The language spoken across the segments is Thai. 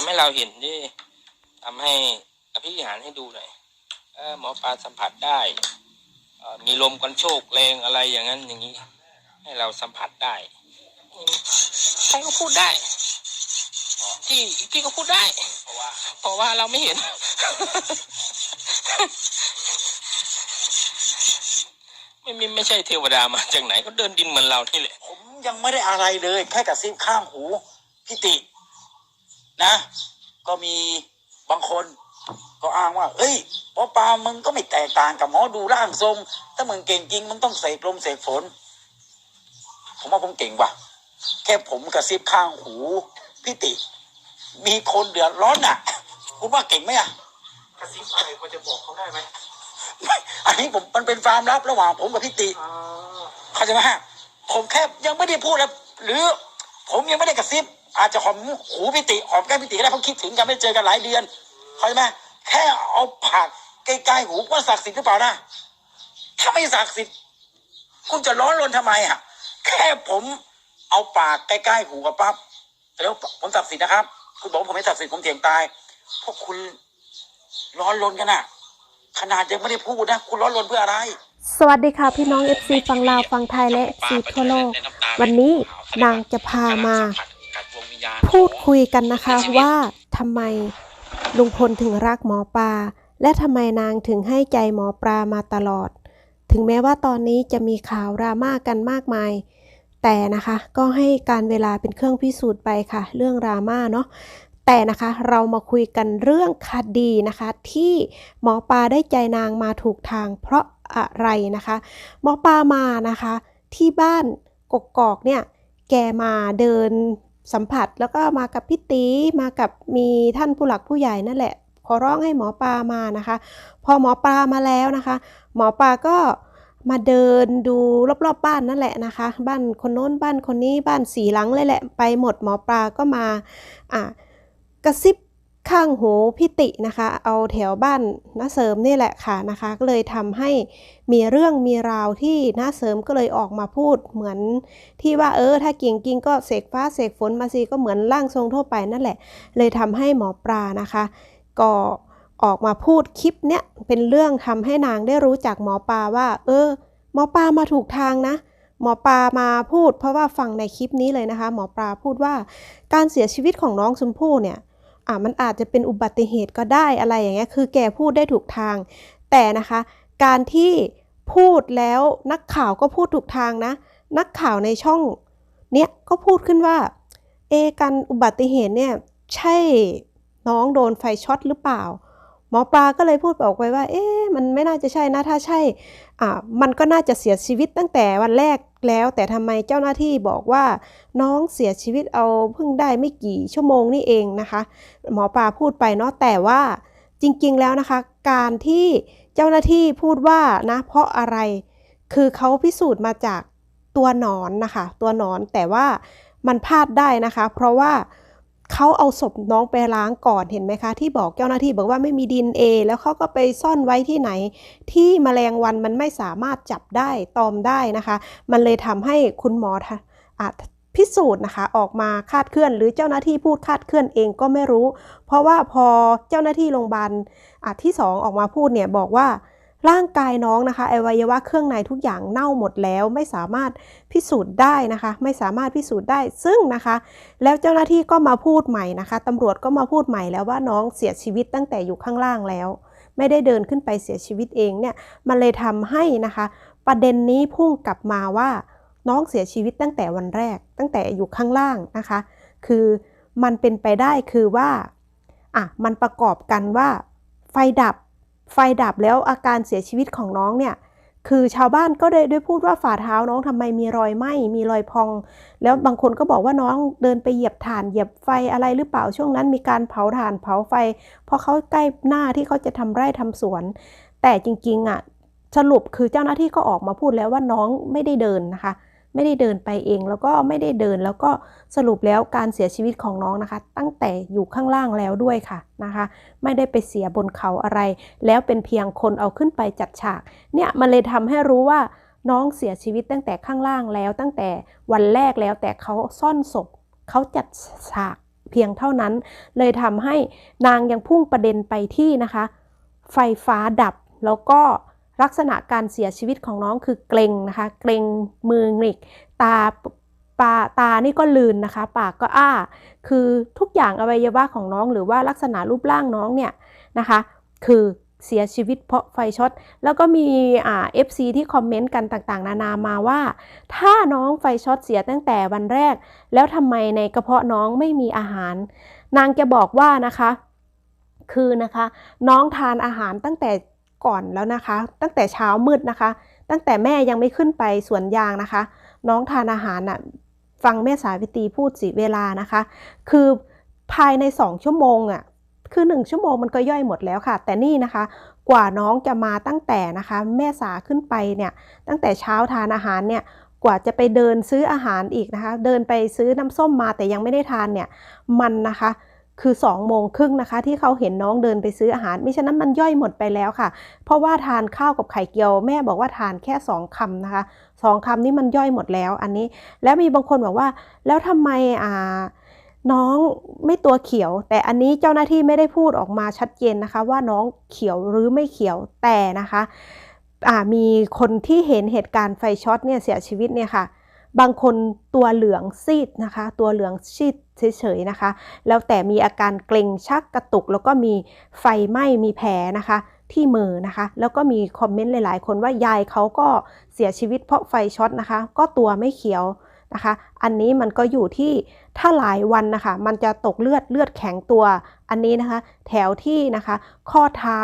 ำให้เราเห็นดิทำให้อภิหารให้ดูหน่อยหมอปลาสัมผัสได้มีลมกันโชกแรงอะไรอย่างนั้นอย่างนี้ ให้เราสัมผัสได้ใครก็พูดได้พี่พี่ก็พูดได้ เพราะว่าเราไม่เห็น ไม่ไม่ไม่ใช่เทวดามาจากไหนก็เดินดินเหมือนเรานี่แหละผมยังไม่ได้อะไรเลย แค่กระซิบข้างหูพี่ติ นะ ก็มีบางคนก็อ้างว่าเฮ้ยหมอปลามึงก็ไม่แตกต่างกับหมอดูร่างทรง ถ้ามึงเก่งจริงมึงต้องเสกลมเสกฝน ผมว่าผมเก่งว่ะ แค่ผมกระซิบข้างหูพี่ติ มีคนเดือดร้อนอะ คุณว่าเก่งไหมอะกระซิบอะไรพอจะบอกเขาได้ไหมไม่อันนี้ผมมันเป็นความลับระหว่างผมกับพี่ติอ่า เข้าใจไหมฮะผมแค่ยังไม่ได้พูดเลยหรือ ผมยังไม่ได้กระซิบ อาจจะหอมหูพิติหอมแก้มพิติก็ได้เพราะคิดถึงกันไม่เจอกันหลายเดือนเข้าใจไหมแค่เอาผักใกล้ๆหูว่าศักดิ์สิทธิ์หรือเปล่านะถ้าไม่ศักดิ์สิทธิ์คุณจะร้อนรนทำไมอะ แค่ผมเอาปากใกล้ๆหูกับปั๊บแล้วผมศักดิ์สิทธิ์นะครับ คุณบอกผมไม่ศักดิ์สิทธิ์ผมเถียงตายพวกคุณร้อนรนกันอะ ขนาดยังไม่ได้พูดนะ คุณร้อนรนเพื่ออะไรสวัสดีค่ะพี่น้อง FC ฟังลาวฟังไทยและ FC ทั่วโลก วันนี้นางจะพามา พูดคุยกันนะคะว่าทำไมลุงพลถึงรักหมอปลาและทำไมนางถึงให้ใจหมอปลามาตลอด ถึงแม้ว่าตอนนี้จะมีข่าวดราม่ากันมากมาย แต่นะคะก็ให้การเวลาเป็นเครื่องพิสูจน์ไปค่ะ เรื่องดราม่าเนาะแต่นะคะเรามาคุยกันเรื่องคดีนะคะ ที่หมอปลาได้ใจนางมาถูกทางเพราะอะไรนะคะ หมอปลามานะคะ ที่บ้านกกอกเนี่ยแกมาเดิน สัมผัสแล้วก็มากับพี่ตีมากับมีท่านผู้หลักผู้ใหญ่นั่นแหละ ขอร้องให้หมอปลามานะคะ พอหมอปลามาแล้วนะคะ หมอปลาก็มาเดินดูรอบๆบบ้านนั่นแหละนะคะ บ้านคนโน้นบ้านคนนี้บ้านสีหลังเลยแหละ ไปหมดหมอปลาก็มาอะกระซิบ ข้างหูพี่ตินะคะ เอาแถวบ้านน้าเสริมนี่แหละค่ะนะคะ ก็เลยทำให้มีเรื่องมีราวที่น้าเสริมก็เลยออกมาพูดเหมือนที่ว่าเออ ถ้าเก่งจริงก็เสกฟ้าเสกฝนมาสิก็เหมือนร่างทรงทั่วไปนั่นแหละ เลยทำให้หมอปลานะคะ ก็ออกมาพูดคลิปเนี้ยเป็นเรื่องทำให้นางได้รู้จักหมอปลาว่า เออ หมอปลามาถูกทางนะหมอปลามาพูดเพราะว่าฟังในคลิปนี้เลยนะคะ หมอปลาพูดว่าการเสียชีวิตของน้องชมพู่เนี่ย อะมันอาจจะเป็นอุบัติเหตุก็ได้อะไรอย่างเงี้ยคือแกพูดได้ถูกทาง แต่นะคะการที่พูดแล้วนักข่าวก็พูดถูกทางนะ นักข่าวในช่องเนี้ยก็พูดขึ้นว่าเอการอุบัติเหตุเนี่ยใช่น้องโดนไฟช็อตหรือเปล่า หมอปลาก็เลยพูดออกไปว่า เอ๊ะมันไม่น่าจะใช่นะถ้าใช่อ่ามันก็น่าจะเสียชีวิตตั้งแต่วันแรกแล้ว แต่ทำไมเจ้าหน้าที่บอกว่า น้องเสียชีวิตเอาเพิ่งได้ไม่กี่ชั่วโมงนี่เองนะคะ หมอปลาพูดไปเนาะแต่ว่าจริงๆแล้วนะคะ การที่เจ้าหน้าที่พูดว่านะเพราะอะไร คือเขาพิสูจน์มาจากตัวหนอนนะคะ ตัวหนอนแต่ว่ามันพลาดได้นะคะ เพราะว่า เขาเอาศพน้องไปล้างก่อนเห็นไหมคะ ที่บอกเจ้าหน้าที่บอกว่าไม่มีดินเอแล้วเขาก็ไปซ่อนไว้ที่ไหน ที่แมลงวันมันไม่สามารถจับได้ตอมได้นะคะ มันเลยทำให้คุณหมอทะอาพิสูจน์นะคะ ออกมาคาดเคลื่อน หรือเจ้าหน้าที่พูดคาดเคลื่อนเองก็ไม่รู้ เพราะว่าพอเจ้าหน้าที่โรงพยาบาลที่สองออกมาพูดเนี่ยบอกว่า ร่างกายน้องนะคะอวัยวะเครื่องในทุกอย่างเน่าหมดแล้ว ไม่สามารถพิสูจน์ได้นะคะ ไม่สามารถพิสูจน์ได้ซึ่งนะคะ แล้วเจ้าหน้าที่ก็มาพูดใหม่นะคะตำรวจก็มาพูดใหม่แล้วว่าน้องเสียชีวิตตั้งแต่อยู่ข้างล่างแล้ว ไม่ได้เดินขึ้นไปเสียชีวิตเองเนี่ยมันเลยทำให้นะคะ ประเด็นนี้พุ่งกลับมาว่า น้องเสียชีวิตตั้งแต่วันแรก ตั้งแต่อยู่ข้างล่างนะคะ คือมันเป็นไปได้คือว่าอะมันประกอบกันว่าไฟดับ ไฟดับแล้วอาการเสียชีวิตของน้องเนี่ยคือชาวบ้านก็ได้ได้พูดว่าฝ่าเท้าน้องทำไมมีรอยไหม้มีรอยพอง แล้วบางคนก็บอกว่าน้องเดินไปเหยียบถ่านเหยียบไฟอะไรหรือเปล่าช่วงนั้นมีการเผาถ่านเผาไฟ เพราะเขาใกล้หน้าที่เขาจะทำไร่ทำสวน แต่จริงๆอะสรุปคือเจ้าหน้าที่ก็ออกมาพูดแล้วว่าน้องไม่ได้เดินนะคะ ไม่ได้เดินไปเอง แล้วก็ไม่ได้เดินแล้วก็สรุปแล้วการเสียชีวิตของน้องนะคะ ตั้งแต่อยู่ข้างล่างแล้วด้วยค่ะนะคะ ไม่ได้ไปเสียบนเขาอะไร แล้วเป็นเพียงคนเอาขึ้นไปจัดฉาก เนี่ยมันเลยทำให้รู้ว่าน้องเสียชีวิตตั้งแต่ข้างล่างแล้ว ตั้งแต่วันแรกแล้วแต่เขาซ่อนศพเขาจัดฉากเพียงเท่านั้น เลยทำให้นางยังพุ่งประเด็นไปที่นะคะ ไฟฟ้าดับแล้วก็ ลักษณะการเสียชีวิตของน้องคือเกรงนะคะ เกรงมือหงิกตาปาตานี่ก็ลืนนะคะ ปากก็อ้า คือทุกอย่างอวัยวะของน้องหรือว่าลักษณะรูปร่างน้องเนี่ยนะคะ คือเสียชีวิตเพราะไฟช็อต แล้วก็มีอ่า FC ที่คอมเมนต์กันต่างๆ นานามาว่า ถ้าน้องไฟช็อตเสียตั้งแต่วันแรก แล้วทำไมในกระเพาะน้องไม่มีอาหาร นางจะบอกว่านะคะ คือนะคะ น้องทานอาหารตั้งแต่ ก่อนแล้วนะคะ ตั้งแต่เช้ามืดนะคะ ตั้งแต่แม่ยังไม่ขึ้นไปสวนยางนะคะ น้องทานอาหารน่ะฟังแม่สาวิตรีพูดสิเวลานะคะ คือภายในสองชั่วโมงอะคือหนึ่งชั่วโมงมันก็ย่อยหมดแล้วค่ะ แต่นี่นะคะ กว่าน้องจะมาตั้งแต่นะคะ แม่สาขึ้นไปเนี่ยตั้งแต่เช้าทานอาหารเนี่ยกว่าจะไปเดินซื้ออาหารอีกนะคะ เดินไปซื้อน้ำส้มมาแต่ยังไม่ได้ทานเนี่ยมันนะคะ คือ2องโมงครึ่งนะคะ ที่เขาเห็นน้องเดินไปซื้ออาหารมิฉะนั้นมันย่อยหมดไปแล้วค่ะ เพราะว่าทานข้าวกับไข่เจียว แม่บอกว่าทานแค่ 2คำนะคะสองคำนี้มันย่อยหมดแล้วอันนี้ แล้วมีบางคนบอกว่า แล้วทำไมอ่าน้องไม่ตัวเขียว แต่อันนี้เจ้าหน้าที่ไม่ได้พูดออกมาชัดเจนนะคะ ว่าน้องเขียวหรือไม่เขียวแต่นะคะอ่ามีคนที่เห็นเหตุการณ์ไฟช็อตเนี่ยเสียชีวิตเนี่ยค่ะ บางคนตัวเหลืองซีดนะคะ ตัวเหลืองซีดเฉยๆนะคะ แล้วแต่มีอาการเกร็งชักกระตุก แล้วก็มีไฟไหม้มีแผลนะคะที่มือนะคะ แล้วก็มีคอมเมนต์หลายๆ คนว่ายายเขาก็เสียชีวิตเพราะไฟช็อตนะคะ ก็ตัวไม่เขียวนะคะ อันนี้มันก็อยู่ที่ถ้าหลายวันนะคะ มันจะตกเลือดเลือดแข็งตัว อันนี้นะคะ แถวที่นะคะ ข้อเท้า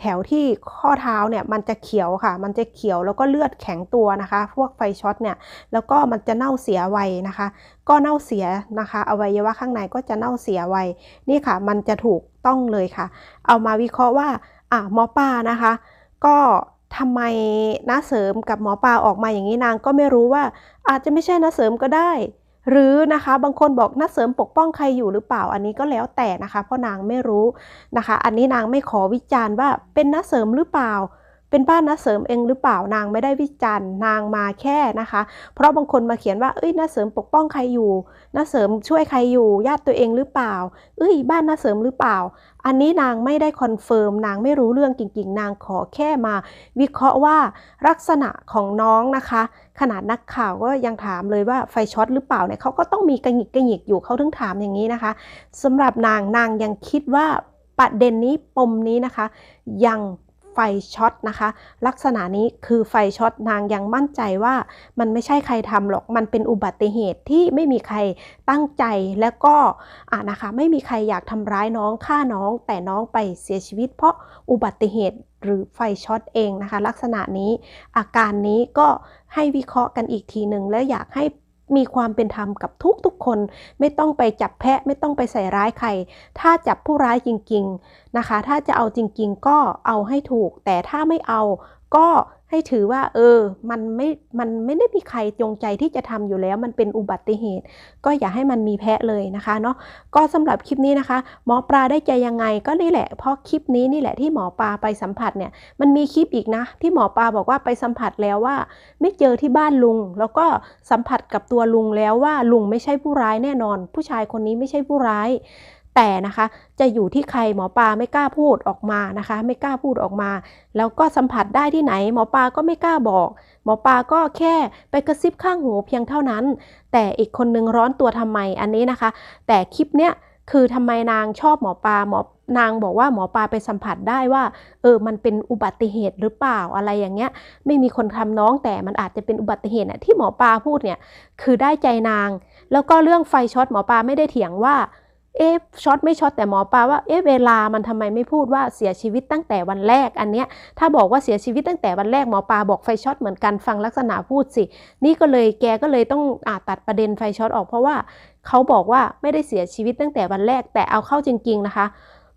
แถวที่ข้อเท้าเนี่ยมันจะเขียวค่ะ มันจะเขียวแล้วก็เลือดแข็งตัวนะคะ พวกไฟช็อตเนี่ยแล้วก็มันจะเน่าเสียไวนะคะ ก็เน่าเสียนะคะอวัยวะข้างในก็จะเน่าเสียไวนี่ค่ะ มันจะถูกต้องเลยค่ะ เอามาวิเคราะห์ว่าอะหมอปลานะคะ ก็ทำไมน้าเสริมกับหมอปลาออกมาอย่างนี้นางก็ไม่รู้ว่า อาจจะไม่ใช่น้าเสริมก็ได้ หรือนะคะบางคนบอกน้าเสริมปกป้องใครอยู่หรือเปล่าอันนี้ก็แล้วแต่นะคะเพราะนางไม่รู้นะคะ อันนี้นางไม่ขอวิจารณ์ว่าเป็นน้าเสริมหรือเปล่า เป็นบ้านน้าเสริมเองหรือเปล่านางไม่ได้วิจารณ์นางมาแค่นะคะ เพราะบางคนมาเขียนว่าเอ้ยน้าเสริมปกป้องใครอยู่น้าเสริมช่วยใครอยู่ ญาติตัวเองหรือเปล่า เอ้ยบ้านน้าเสริมหรือเปล่า อันนี้นางไม่ได้คอนเฟิร์มนางไม่รู้เรื่องจริงๆ นางขอแค่มา วิเคราะห์ว่าลักษณะของน้องนะคะ ขนาดนักข่าวก็ยังถามเลยว่าไฟช็อตหรือเปล่าเนี่ยเขาก็ต้องมีกระหงิกกระหงิกอยู่เขาถึงถามอย่างนี้นะคะสำหรับนางนางยังคิดว่าประเด็นนี้ปมนี้นะคะ ยัง ไฟช็อตนะคะ ลักษณะนี้คือไฟช็อตนางยังมั่นใจว่ามันไม่ใช่ใครทำหรอก มันเป็นอุบัติเหตุที่ไม่มีใครตั้งใจแล้วก็อ่านะคะ ไม่มีใครอยากทำร้ายน้องฆ่าน้อง แต่น้องไปเสียชีวิต เพราะอุบัติเหตุหรือไฟช็อตเองนะคะ ลักษณะนี้อาการนี้ก็ให้วิเคราะห์กันอีกทีหนึ่งและอยากให้ มีความเป็นธรรมกับทุกๆคน ไม่ต้องไปจับแพะไม่ต้องไปใส่ร้ายใคร ถ้าจับผู้ร้ายจริงๆนะคะ ถ้าจะเอาจริงๆ ก็เอาให้ถูก แต่ถ้าไม่เอาก็ ให้ถือว่า เออ มันไม่ มันไม่ได้มีใครจงใจที่จะทำอยู่แล้ว มันเป็นอุบัติเหตุ ก็อย่าให้มันมีแพะเลยนะคะเนาะ ก็สำหรับคลิปนี้นะคะ หมอปลาได้ใจยังไงก็นี่แหละ เพราะคลิปนี้นี่แหละที่หมอปลาไปสัมผัสเนี่ย มันมีคลิปอีกนะ ที่หมอปลาบอกว่าไปสัมผัสแล้วว่า ไม่เจอที่บ้านลุง แล้วก็สัมผัสกับตัวลุงแล้วว่าลุงไม่ใช่ผู้ร้ายแน่นอน ผู้ชายคนนี้ไม่ใช่ผู้ร้าย แต่นะคะจะอยู่ที่ใครหมอปลาไม่กล้าพูดออกมานะคะ ไม่กล้าพูดออกมา แล้วก็สัมผัสได้ที่ไหน หมอปลาก็ไม่กล้าบอก หมอปลาก็แค่ไปกระซิบข้างหูเพียงเท่านั้น แต่อีกคนนึงร้อนตัวทำไมอันนี้นะคะ แต่คลิปเนี้ยคือทำไมนางชอบหมอปลาหมอนางบอกว่าหมอปลาไปสัมผัสได้ว่าเออมันเป็นอุบัติเหตุหรือเปล่าอะไรอย่างเงี้ย ไม่มีคนทำน้องแต่มันอาจจะเป็นอุบัติเหตุน่ะที่หมอปลาพูดเนี่ยคือได้ใจนาง แล้วก็เรื่องไฟช็อตหมอปลาไม่ได้เถียงว่า เอ๊ะช็อตไม่ช็อตแต่หมอปลาว่าเอ๊ะเวลามันทำไมไม่พูดว่าเสียชีวิตตั้งแต่วันแรกอันเนี้ยถ้าบอกว่าเสียชีวิตตั้งแต่วันแรกหมอปลาบอกไฟช็อตเหมือนกันฟังลักษณะพูดสิ นี่ก็เลยแกก็เลยต้องอาตัดประเด็นไฟช็อตออกเพราะว่าเขาบอกว่าไม่ได้เสียชีวิตตั้งแต่วันแรกแต่เอาเข้าจริง ๆ นะคะ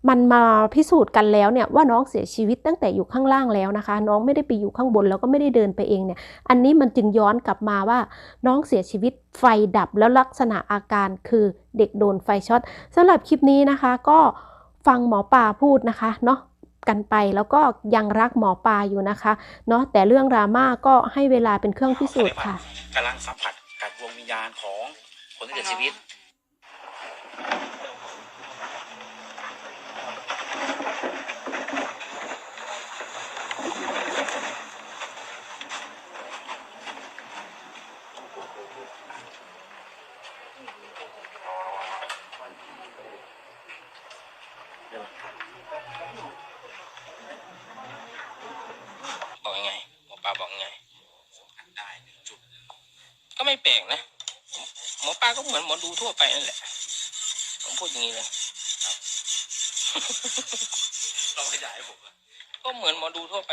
มันมาพิสูจน์กันแล้วเนี่ยว่าน้องเสียชีวิตตั้งแต่อยู่ข้างล่างแล้วนะคะ น้องไม่ได้ไปอยู่ข้างบนแล้วก็ไม่ได้เดินไปเองเนี่ยอันนี้มันจึงย้อนกลับมาว่าน้องเสียชีวิตไฟดับแล้วลักษณะอาการคือเด็กโดนไฟช็อตสำหรับคลิปนี้นะคะก็ฟังหมอปลาพูดนะคะเนาะกันไปแล้วก็ยังรักหมอปลาอยู่นะคะเนาะแต่เรื่องราม่าก็ให้เวลาเป็นเครื่องพิสูจน์ค่ะกำลังสัมผัสกับดวงวิญญาณของคนที่เสียชีวิต บอกยังไงหมอ ปลาบอกยังไงได้จุด ก็ไม่แปลกนะหมอปลาก็เหมือนหมอดูทั่วไปนั่นแหละผมพูดอย่างนี้เลยลองขยายให้ผมอะก็เหมือนหมอดูทั่วไป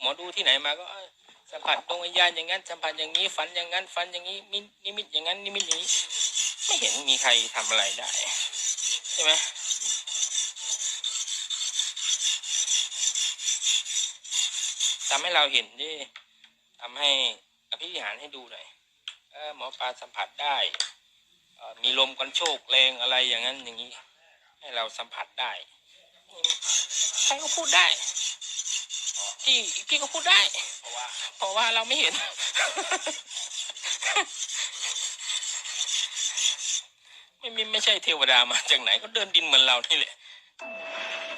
หมอดูที่ไหนมาก็เอ้ยสัมผัสดวงวิญญาณอย่างนั้นสัมผัสอย่างนี้ฝันอย่างนั้นฝันอย่างนี้มินิมิตอย่างนั้นนิมิตอย่างนี้ ไม่เห็นมีใครทำอะไรได้ ใช่ไหม ทำให้เราเห็นดิทำให้อภิหารให้ดูหน่อยเออหมอปลาสัมผัสได้เออมีลมกันโชกแรงอะไรอย่างนั้นอย่างนี้ ให้เราสัมผัสได้ ใครก็พูดได้พี่พี่ก็พูดได้เพราะว่าเพราะว่าเราไม่เห็น ไม่ไม่ไม่ใช่เทวดามาจากไหนก็เดินดินเหมือนเรานี่แหละ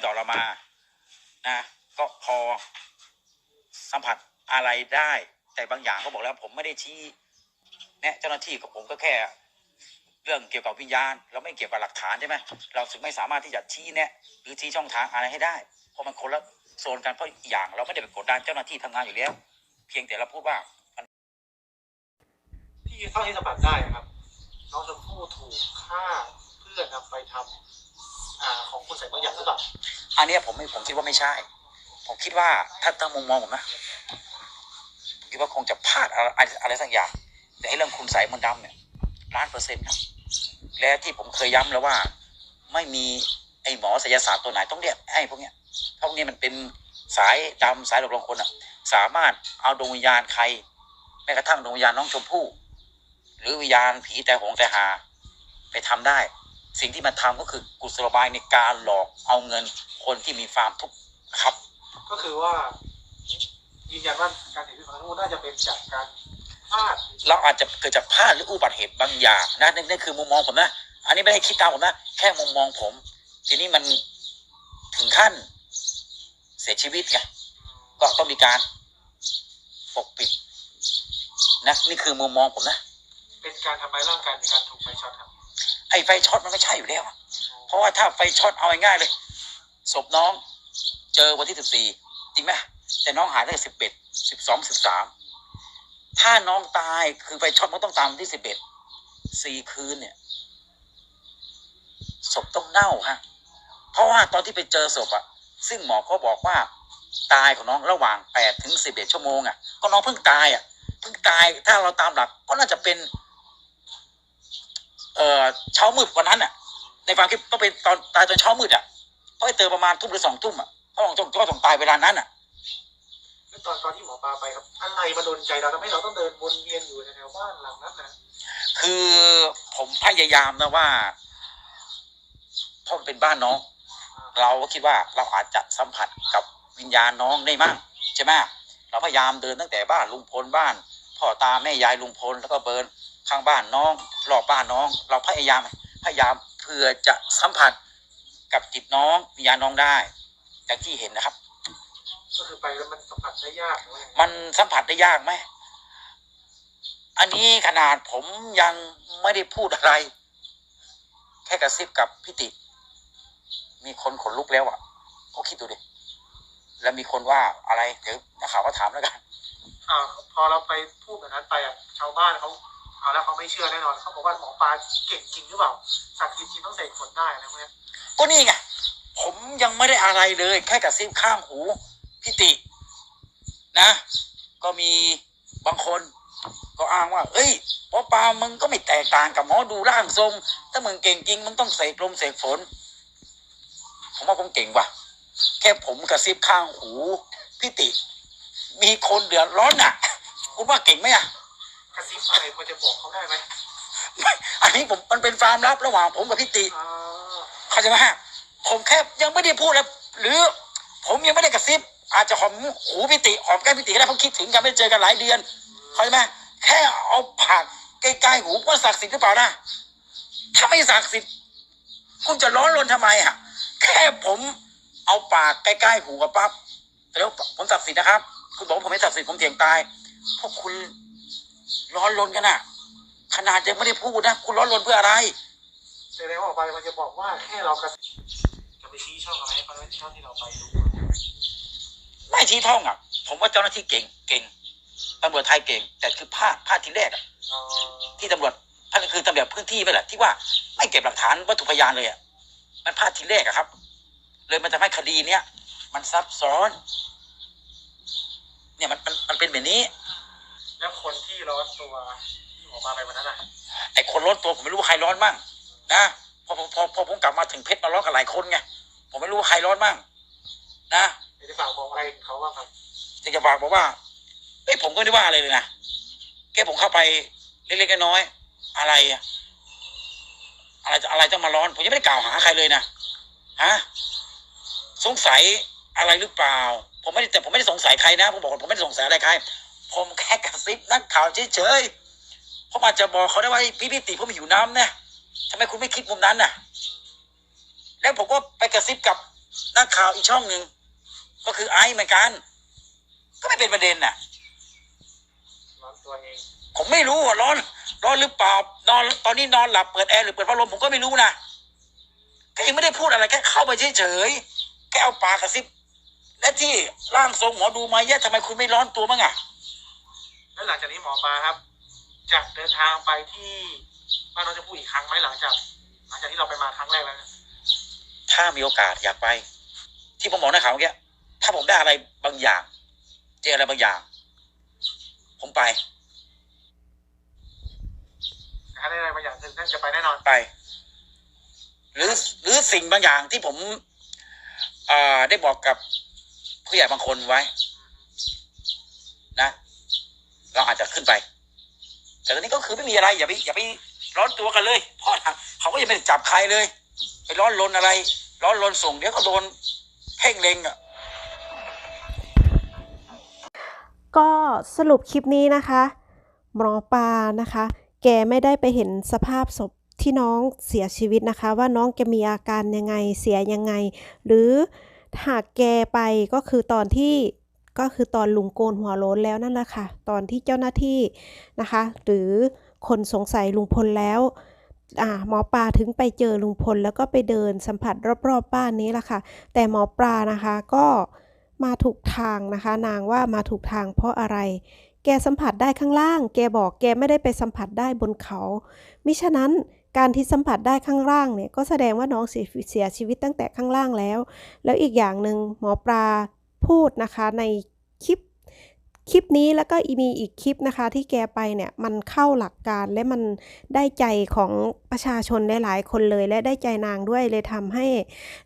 ต่อเรามา นะ ก็พอ สัมผัสอะไรได้ แต่บางอย่างเขาบอกแล้วผมไม่ได้ชี้แนะเจ้าหน้าที่กับผมก็แค่ เรื่องเกี่ยวกับวิญญาณ เราไม่เกี่ยวกับหลักฐานใช่ไหมเราถึงไม่สามารถที่จะชี้แนะหรือชี้ช่องทางอะไรให้ได้ เพราะมันคนละโซนกันเพราะอีกอย่างเราไม่ได้ไปกดดันเจ้าหน้าที่ทำงานอยู่แล้ว เพียงแต่เราพูดว่าที่เท่าที่สัมผัสได้นะครับน้องชมพู่ถูกฆ่าเพื่อนำไปทำอ่าของคุณใส่บางอย่างหรือเปล่าอันเนี้ยผมไม่ผมคิดว่าไม่ใช่ ผมคิดว่าถ้าตั้งมุมมองผมนะคิดว่าคงจะพลาดอะไรอะไรสักอย่าง แต่ไอ้เรื่องคุณใสยมนต์ดำเนี่ยล้านเปอร์เซ็นต์ครับและที่ผมเคยย้ำแล้วว่า ไม่มีไอ้หมอศิลศาสตร์ตัวไหนต้องเรียกไอ้พวกเนี้ยพวกนี้มันเป็นสายดำสายหลอกลวงคนอะ สามารถเอาดวงวิญญาณใคร แม้กระทั่งดวงวิญญาณน้องชมพู่หรือวิญญาณผีแต่หงแต่หา ไปทำได้ สิ่งที่มันทำก็คือกุศโลบายในการหลอกเอาเงินคนที่มีความทุกข์ครับ ก็คือว่ายืนยันว่าการเสียชีวิตของน้องชมพู่น่าจะเป็นจากการพลาดเราอาจจะเกิดจากพลาดหรืออุบัติเหตุบางอย่างนะนั่นนั่นคือมุมมองผมนะ อันนี้ไม่ได้คิดตามผมนะ แค่มุมมองผม ทีนี้มันถึงขั้นเสียชีวิตไงก็ต้องมีการปกปิดนะนี่คือมุมมองผมนะ เป็นการทำร้ายร่างกายในการถูกไฟช็อตครับ ไอ้ไฟช็อตมันไม่ใช่อยู่แล้วอะเพราะว่าถ้าไฟช็อตเอาง่ายๆเลยศพน้อง เจอวันที่สิบสี่จริงไหมแต่น้องหายตั้งแต่สิบเอ็ดสิบสองสิบสามถ้าน้องตายคือไฟช็อตมันต้องตามวันที่สิบเอ็ดสี่คืนเนี่ยศพต้องเน่าฮะ เพราะว่าตอนที่ไปเจอศพอะซึ่งหมอก็บอกว่า ตายของน้องระหว่างแปดถึงสิบเอ็ดชั่วโมงอะก็น้องเพิ่งตายอะเพิ่งตายถ้าเราตามหลัก ก็น่าจะเป็น เอ่อเช้ามืดวันนั้นอะในความคิดก็เป็นตอนตายตอนเช้ามืดอะ เพราะไปเจอประมาณทุ่มหรือสองทุ่มอะเพราะต้องก็ต้องตายเวลานั้นอะแล้วตอนตอนที่หมอปลาไปครับอะไรมาโดนใจเราทำให้เราต้องเดินวนเวียนอยู่ในแถวบ้านหลังนั้นนะคือผมพยายามนะว่าเพราะมันเป็นบ้านน้อง เราก็คิดว่าเราอาจจะสัมผัสกับวิญญาณน้องได้มั่งใช่ไหมเราพยายามเดินตั้งแต่บ้านลุงพลบ้านพ่อตาแม่ยายลุงพลแล้วก็เบิร์นข้างบ้านน้องรอบบ้านน้อง เราพยายามพยายามเพื่อจะสัมผัส กับจิตน้องวิญญาณน้องได้อย่างที่เห็นนะครับ ก็คือไปแล้วมันสัมผัสได้ยากหรือว่ายังไงมันสัมผัสได้ยากไหมอันนี้ขนาดผมยังไม่ได้พูดอะไร แค่กระซิบกับพิติ มีคนขนลุกแล้วอะเขาคิดดูดิแล้วมีคนว่าอะไรเดี๋ยวนักข่าวก็ถามแล้วกันอ่าพอเราไปพูดแบบนั้นไปอะชาวบ้านเขาเอาแล้วเขาไม่เชื่อแน่นอนเขาบอกว่าหมอปลาเก่งจริงหรือเปล่าศักดิ์สิทธิ์จริงต้องเสกฝนได้อะไรพวกเนี้ย ก็นี่ไงผมยังไม่ได้อะไรเลย แค่กระซิบข้างหูพิติ นะ ก็มีบางคน ก็อ้างว่า เอ้ยหมอปลามึงก็ไม่แตกต่างกับหมอดูร่างทรง ถ้ามึงเก่งจริงมึงต้องเสกลมเสกฝน ผมว่าผมเก่งว่ะ แค่ผมกระซิบข้างหูพิติ มีคนเดือดร้อนอะ คุณว่าเก่งไหมอะกระซิบอะไรพอจะบอกเขาได้ไหมอันนี้ผมมันเป็นความลับระหว่างผมกับพิติ อ่า เข้าใจไหมฮะผมแค่ยังไม่ได้พูดเลยหรือผมยังไม่ได้กระซิบ อาจจะหอมหูพิติหอมแก้มพิติก็ได้เพราะคิดถึงกันไม่เจอกันหลายเดือน เข้าใจไหมแค่เอาผักใกล้ๆหูว่าศักดิ์สิทธิ์หรือเปล่านะถ้าไม่ศักดิ์สิทธิ์คุณจะร้อนรนทำไมอะ แค่ผมเอาปากใกล้ๆหูกับปั๊บแล้วผมศักดิ์สิทธิ์นะครับ คุณบอกว่าผมไม่ศักดิ์สิทธิ์ผมเถียงตายพวกคุณร้อนรนกันอะ ขนาดยังไม่ได้พูดนะ คุณร้อนรนเพื่ออะไร แสดงว่าหมอปลามันจะบอกว่าแค่เรากระซิบจะไปชี้ช่องอะไรให้เขาที่ช่องที่เราไปดูไม่ชี้ท่องอะ ผมว่าเจ้าหน้าที่เก่งเก่งตำรวจไทยเก่ง แต่คือพลาดพลาดทีแรกอะอ๋อที่ตำรวจพลาดคือตำรวจพื้นที่ไปแหละที่ว่าไม่เก็บหลักฐานวัตถุพยานเลยอะมันพลาดทีแรกอะครับ เลยมันทำให้คดีเนี้ยมันซับซ้อน เนี่ยมันมันมันเป็นแบบนี้ แล้วคนที่ร้อนตัวที่หมอปลาไปวันนั้นน่ะไอ้คนร้อนตัวผมไม่รู้ว่าใครร้อนบ้าง นะพอพอพอพอผมกลับมาถึงเพชรมาร้อนกับหลายคนไงผมไม่รู้ว่าใครร้อนบ้างนะเดี๋ยวจะฝากบอกอะไรเขาบ้างครับจะจะฝากบอกว่าเอ้ยผมก็ไม่ได้ว่าอะไรเลยนะแค่ผมเข้าไปเล็กๆน้อยๆอะไรอะอะไรอะไรต้องมาร้อน ผมยังไม่ได้กล่าวหาใครเลยนะฮะสงสัยอะไรหรือเปล่า ผมไม่ได้แต่ผมไม่ได้สงสัยใครนะผมบอกว่าผมไม่ได้สงสัยอะไรใคร ผมแค่กระซิบนักข่าวเฉยๆผมอาจจะบอกเขาได้ว่าพี่พี่ติผมหิวน้ำนะ ทำไมคุณไม่คิดมุมนั้นน่ะ แล้วผมก็ไปกระซิบกับนักข่าวอีกช่องหนึ่งก็คือไอซ์เหมือนกัน ก็ไม่เป็นประเด็นน่ะร้อนตัวเองผมไม่รู้ว่าร้อน ร้อนหรือเปล่านอนตอนนี้นอนหลับเปิดแอร์หรือเปิดพัดลมผมก็ไม่รู้นะก็ยังไม่ได้พูดอะไรแค่เข้าไปเฉยๆแค่เอาปากกระซิบและที่ร่างทรงหมอดูมาเยอะทำไมคุณไม่ร้อนตัวมั้งอะแล้วหลังจากนี้หมอปลาครับจะเดินทางไปที่ บ้านน้องจะพูดอีกครั้งไหมหลังจากหลังจากที่เราไปมาครั้งแรกแล้วเนี่ยถ้ามีโอกาสอยากไป ที่ผมบอกนักข่าวเมื่อกี้ถ้าผมได้อะไรบางอย่าง เจออะไรบางอย่าง ผมไปถ้าได้อะไรบางอย่างท่านจะไปแน่นอนไป หรือหรือสิ่งบางอย่างที่ผมอ่าได้บอกกับผู้ใหญ่บางคนไว้ นะ เราอาจจะขึ้นไป แต่ตอนนี้ก็คือไม่มีอะไรอย่าไปอย่าไป ร้อนตัวกันเลยเพราะเขาก็ยังไม่ได้จับใครเลยไปร้อนรนอะไร ร้อนรนส่งเดี๋ยวก็โดนเพ่งเล็งอะก็สรุปคลิปนี้นะคะหมอปลานะคะ แกไม่ได้ไปเห็นสภาพศพที่น้องเสียชีวิตนะคะ ว่าน้องจะมีอาการยังไงเสียยังไง หรือหากแกไปก็คือตอนที่ก็คือตอนลุงโกนหัวโล้นแล้วนั่นแหละค่ะ ตอนที่เจ้าหน้าที่นะคะ หรือ คนสงสัยลุงพลแล้วหมอปลาถึงไปเจอลุงพลแล้วก็ไปเดินสัมผัสรอบๆบ้านนี้แหละค่ะ แต่หมอปลานะคะก็มาถูกทางนะคะ นางว่ามาถูกทางเพราะอะไร แกสัมผัสได้ข้างล่าง แกบอกแกไม่ได้ไปสัมผัสได้บนเขา มิฉะนั้นการที่สัมผัสได้ข้างล่างเนี่ยก็แสดงว่าน้องเสียชีวิตตั้งแต่ข้างล่างแล้ว แล้วอีกอย่างหนึ่งหมอปลาพูดนะคะในคลิป คลิปนี้แล้วก็มีอีกคลิปนะคะที่แกไปเนี่ยมันเข้าหลักการและมันได้ใจของประชาชนหลายๆคนเลย และได้ใจนางด้วยเลยทำให้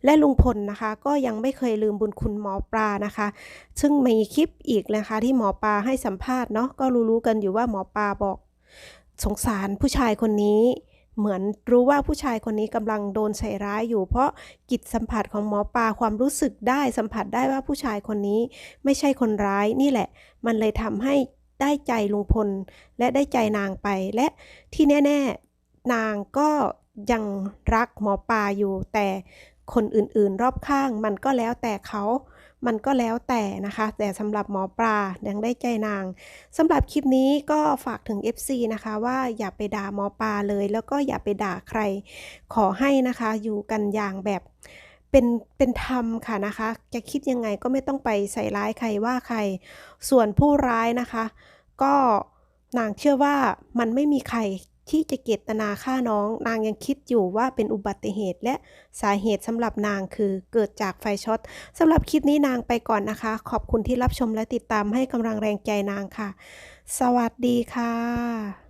และลุงพลนะคะ ก็ยังไม่เคยลืมบุญคุณหมอปลานะคะ ซึ่งมีคลิปอีกนะคะ ที่หมอปลาให้สัมภาษณ์เนาะก็รู้ๆกันอยู่ว่าหมอปลาบอก สงสารผู้ชายคนนี้ เหมือนรู้ว่าผู้ชายคนนี้กำลังโดนใส่ร้ายอยู่ เพราะจิตสัมผัสของหมอปลาความรู้สึกได้สัมผัสได้ว่าผู้ชายคนนี้ไม่ใช่คนร้ายนี่แหละ มันเลยทำให้ได้ใจลุงพล และได้ใจนางไปและที่แน่ ๆ นางก็ยังรักหมอปลาอยู่ แต่คนอื่นๆ รอบข้างมันก็แล้วแต่เขา มันก็แล้วแต่นะคะ แต่สำหรับหมอปลายังได้ใจนางสำหรับคลิปนี้ก็ฝากถึง FC นะคะ ว่าอย่าไปด่าหมอปลาเลย แล้วก็อย่าไปด่าใคร ขอให้นะคะอยู่กันอย่างแบบเป็นเป็นธรรมค่ะนะคะ จะคิดยังไงก็ไม่ต้องไปใส่ร้ายใครว่าใคร ส่วนผู้ร้ายนะคะ ก็นางเชื่อว่ามันไม่มีใคร ที่จะเกตนาฆ่าน้อง นางยังคิดอยู่ว่าเป็นอุบัติเหตุและสาเหตุสำหรับนางคือเกิดจากไฟช็อตสำหรับคลิปนี้นางไปก่อนนะคะ ขอบคุณที่รับชมและติดตามให้กำลังแรงใจนางค่ะ สวัสดีค่ะ